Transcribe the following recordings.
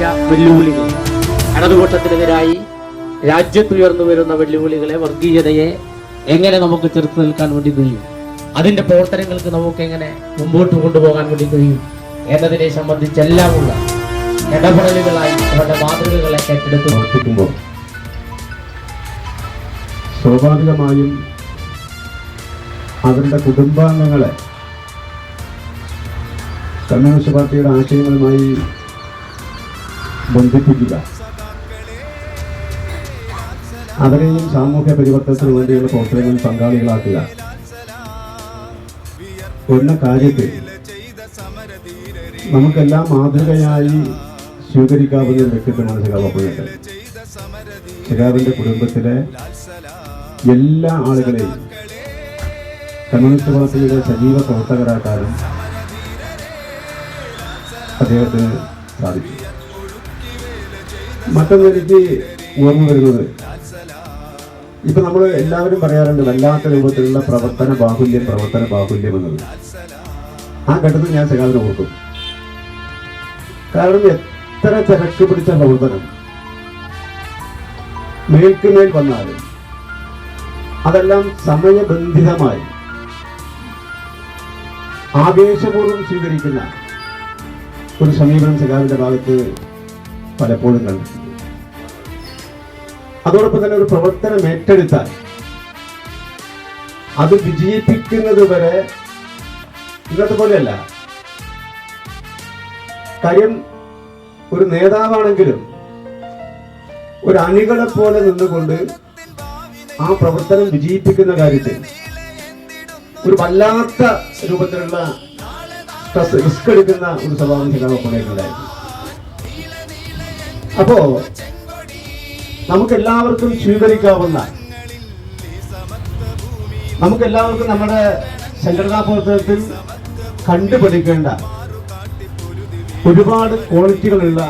വലിയ വെല്ലുവിളികൾ. ഇടതുപക്ഷത്തിനെതിരായി രാജ്യത്തുയർന്നു വരുന്ന വെല്ലുവിളികളെ വർഗീയതയെ എങ്ങനെ നമുക്ക് ചെറുത്ത് നിൽക്കാൻ വേണ്ടി കഴിയും? അതിന്റെ പ്രവർത്തനങ്ങൾക്ക് നമുക്ക് എങ്ങനെ മുമ്പോട്ട് കൊണ്ടുപോകാൻ വേണ്ടി കഴിയും? എന്നതിനെ സംബന്ധിച്ചെല്ലാമുള്ള ഇടപെടലുകളായി അവരുടെ മാതൃകകളെ ഏറ്റെടുത്ത് പ്രവർത്തിക്കുമ്പോൾ സ്വാഭാവികമായും അവരുടെ കുടുംബാംഗങ്ങളെ കമ്മ്യൂണിസ്റ്റ് പാർട്ടിയുടെ ആശയങ്ങളുമായി ബന്ധിപ്പിക്കുക അവരെയും സാമൂഹ്യ പരിവർത്തനത്തിന് വേണ്ടിയുള്ള പ്രവർത്തനങ്ങളിൽ പങ്കാളികളാക്കുക എന്ന കാര്യത്തിൽ നമുക്കെല്ലാം മാതൃകയായി സ്വീകരിക്കാവുന്ന വ്യക്തിത്വമാണ് ശിഖാബപ്പുഴയുടെ ശിഖാബിന്റെ കുടുംബത്തിലെ എല്ലാ ആളുകളെയും കമ്മ്യൂണിസ്റ്റ് പാർട്ടിയുടെ സജീവ പ്രവർത്തകരാക്കാനും അദ്ദേഹത്തിന് സാധിച്ചു. മറ്റൊന്ന് എനിക്ക് ഓർമ്മ വരുന്നത്. ഇപ്പൊ നമ്മൾ എല്ലാവരും പറയാറുണ്ട് വല്ലാത്ത രൂപത്തിലുള്ള പ്രവർത്തന ബാഹുല്യം പ്രവർത്തന ബാഹുല്യം എന്നത് ആ ഘട്ടത്തിൽ ഞാൻ ശകാവിനെ ഓർക്കും. കാരണം എത്ര തിരക്ക് പിടിച്ച പ്രവർത്തനം. മേൽക്കുമേൽ വന്നാലും അതെല്ലാം സമയബന്ധിതമായി ആവേശപൂർവം സ്വീകരിക്കുന്ന ഒരു സമീപനം സഖാവിന്റെ ഭാഗത്ത് പലപ്പോഴും കണ്ടിട്ടുണ്ട്. അതോടൊപ്പം തന്നെ ഒരു പ്രവർത്തനം ഏറ്റെടുത്താൽ അത് വിജയിപ്പിക്കുന്നത് വരെ ഇന്നത്തെ പോലെയല്ല. കാര്യം ഒരു നേതാവാണെങ്കിലും ഒരു അണികളെ പോലെ നിന്നുകൊണ്ട് ആ പ്രവർത്തനം വിജയിപ്പിക്കുന്ന കാര്യത്തിൽ ഒരു വല്ലാത്ത രൂപത്തിലുള്ള സ്ട്രെസ് റിസ്ക് എടുക്കുന്ന ഒരു സ്വഭാവം ശിഖാമപ്പുണ്ടായിരുന്നു അപ്പോ നമുക്ക് എല്ലാവർക്കും സ്വീകരിക്കാവുന്ന നമുക്ക് എല്ലാവർക്കും നമ്മുടെ സംഘടനാ പ്രവർത്തനത്തിൽ കണ്ടുപിടിക്കേണ്ട ഒരുപാട് ക്വാളിറ്റികളുള്ള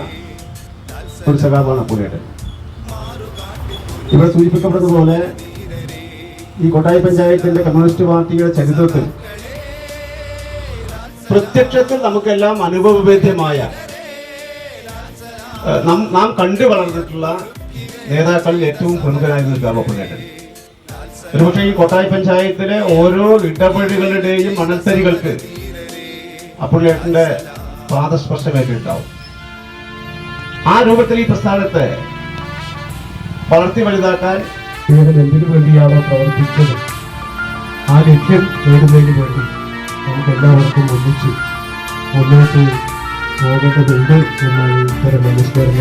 ഒരു സഖാവാണ് അപ്പുരയുടെ ഇവിടെ സൂചിപ്പിക്കപ്പെട്ടതുപോലെ ഈ കൊട്ടായി പഞ്ചായത്തിന്റെ കമ്മ്യൂണിസ്റ്റ് പാർട്ടിയുടെ ചരിത്രത്തിൽ പ്രത്യക്ഷത്തിൽ നമുക്കെല്ലാം അനുഭവവേദ്യമായ നാം കണ്ടു വളർന്നിട്ടുള്ള നേതാക്കളിൽ ഏറ്റവും പ്രമുഖനായിരുന്നു അപ്പുരേട്ടൻ ഒരുപക്ഷെ ഈ കൊട്ടായി പഞ്ചായത്തിലെ ഓരോ ഇടപെടലുകളുടെയും മണത്തരികൾക്ക് അപ്പുള്ളിയേട്ടന്റെ പാദസ്പർശമേറ്റിട്ടുണ്ടാവും ആ രൂപത്തിൽ ഈ പ്രസ്ഥാനത്തെ വളർത്തി വലുതാക്കാൻ എന്തിനു വേണ്ടിയാണോ പ്രവർത്തിച്ചത്? ആ ലക്ഷ്യം നേടുന്നതിന് വേണ്ടി നമുക്ക് എല്ലാവർക്കും ഒന്നിച്ച് മുന്നോട്ട് പോകേണ്ടതുണ്ട് എന്നാണ് ഇത്തരം അനുസ്മരണ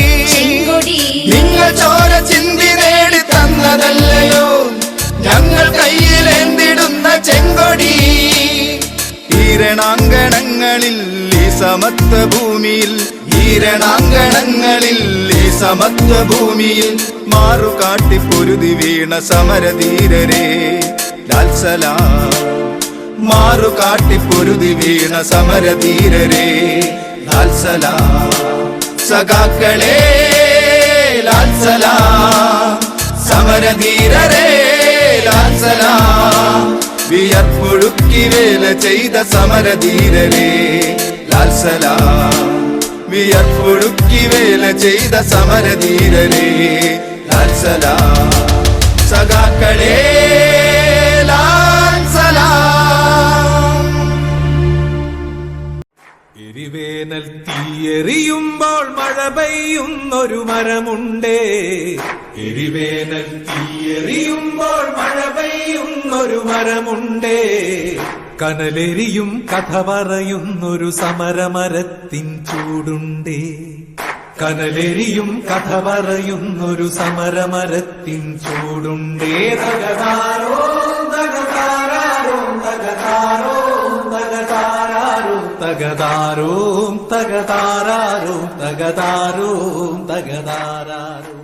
ഈരണാങ്കണങ്ങളിൽ ഈ സമത്വ ഭൂമിയിൽ ഈരണാങ്കണങ്ങളിൽ ഈ സമത്വ ഭൂമിയിൽ മാറുകാട്ടി പൊരുതി വീണ സമരധീരരെ. ലാൽസലാം മാറുകാട്ടി പൊരുതി വീണ സമരധീരരെ. ലാൽസലാ സഖാക്കളെ ലാൽസലാ സമരധീരരെ ലാൽസലാ വിയർപ്പൊഴുക്കി വേല ചെയ്ത സമരധീരരെ ലാൽസലാ വിയർപ്പൊഴുക്കി വേല ചെയ്ത സമരധീരരെ ലാൽസലാ സഖാക്കളെ ലാൽസലാ എരിവേനൽ തീയെറിയുമ്പോൾ മഴ പെയ്യുന്നൊരു മരമുണ്ടേ. എരിവേനൽ തീയെറിയുമ്പോൾ പെയ്യുന്നൊരു മരമുണ്ടേ. കനലെരിയും കഥ പറയുന്നൊരു സമരമരത്തിൻ ചൂടുണ്ടേ. കനലെരിയും കഥ പറയുന്നൊരു സമരമരത്തിൻ ചൂടുണ്ടേ. തകതാരോ തകതാരോ തകതാരോ തകതാരോ തകതാരോ തകതാരോ തകതാരോ തകതാരോ